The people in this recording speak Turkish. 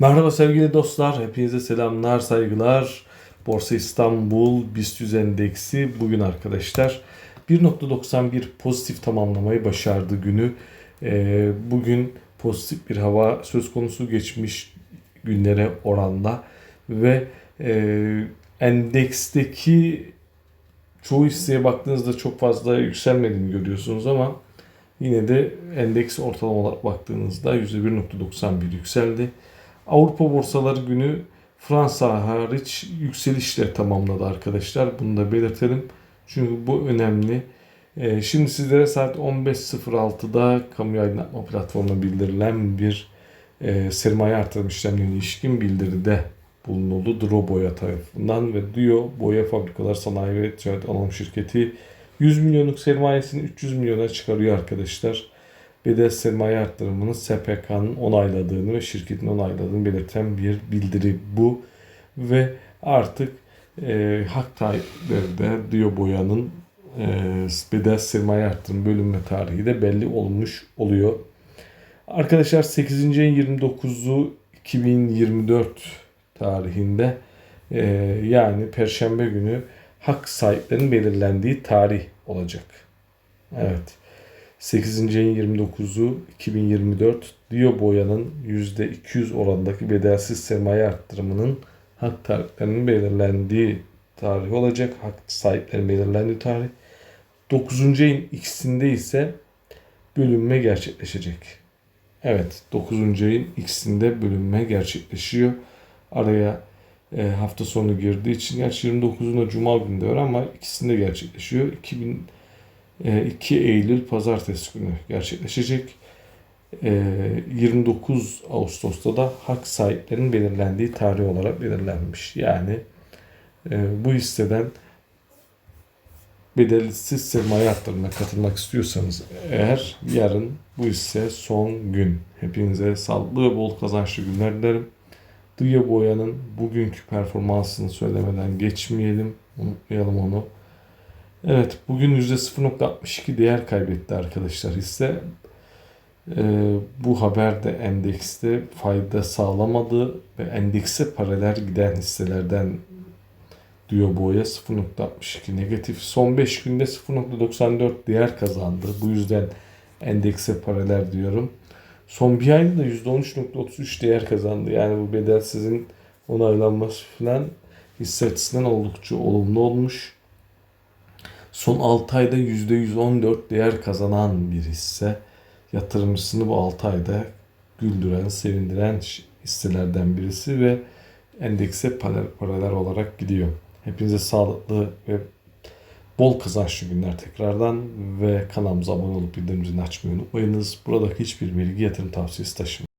Merhaba sevgili dostlar, hepinize selamlar, saygılar. Borsa İstanbul BIST 100 endeksi bugün arkadaşlar 1.91 pozitif tamamlamayı başardı günü. Ee, bugün pozitif bir hava söz konusu geçmiş günlere oranla ve e, endeksteki çoğu hisseye baktığınızda çok fazla yükselmediğini görüyorsunuz ama yine de endeks ortalama olarak baktığınızda %1.91 yükseldi. Avrupa borsaları günü Fransa hariç yükselişle tamamladı arkadaşlar. Bunu da belirtelim. Çünkü bu önemli. Ee, şimdi sizlere saat 15.06'da kamu aydınlatma platformuna bildirilen bir e, sermaye artırım işlemlerine ilişkin bildiride bulunuldu. Dro Boya tarafından ve Duo Boya Fabrikalar Sanayi ve Ticaret Anonim Şirketi 100 milyonluk sermayesini 300 milyona çıkarıyor arkadaşlar bedel sermaye arttırımını SPK'nın onayladığını ve şirketin onayladığını belirten bir bildiri bu. Ve artık e, hak sahipleri de Diyo Boya'nın e, bedel sermaye arttırım bölünme tarihi de belli olmuş oluyor. Arkadaşlar 8. ayın 29'u 2024 tarihinde e, yani Perşembe günü hak sahiplerinin belirlendiği tarih olacak. Evet. 8. ayın 29'u 2024 Dio Boya'nın %200 orandaki bedelsiz sermaye arttırımının hak tarihlerinin belirlendiği tarih olacak. Hak sahiplerinin belirlendiği tarih. 9. ayın ikisinde ise bölünme gerçekleşecek. Evet 9. ayın ikisinde bölünme gerçekleşiyor. Araya e, hafta sonu girdiği için gerçi 29'unda Cuma günü de var ama ikisinde gerçekleşiyor. 2000 2 e, Eylül pazartesi günü gerçekleşecek. 29 e, Ağustos'ta da hak sahiplerinin belirlendiği tarih olarak belirlenmiş. Yani e, bu hisseden bedelsiz sermaye arttırımına katılmak istiyorsanız eğer yarın bu hisse son gün. Hepinize sağlıklı ve bol kazançlı günler dilerim. Dıya Boya'nın bugünkü performansını söylemeden geçmeyelim. Unutmayalım onu. Evet bugün %0.62 değer kaybetti arkadaşlar hisse. Ee, bu haber de endekste fayda sağlamadı ve endekse paralel giden hisselerden diyor boya 0.62 negatif. Son 5 günde 0.94 değer kazandı. Bu yüzden endekse paralel diyorum. Son bir ayda da %13.33 değer kazandı. Yani bu bedelsizin onaylanması falan hisse açısından oldukça olumlu olmuş. Son 6 ayda %114 değer kazanan bir hisse. Yatırımcısını bu 6 ayda güldüren, sevindiren hisselerden birisi ve endekse paralel olarak gidiyor. Hepinize sağlıklı ve bol kazançlı günler tekrardan ve kanalımıza abone olup bildirim zilini açmayı unutmayınız. Buradaki hiçbir bilgi yatırım tavsiyesi taşımıyor.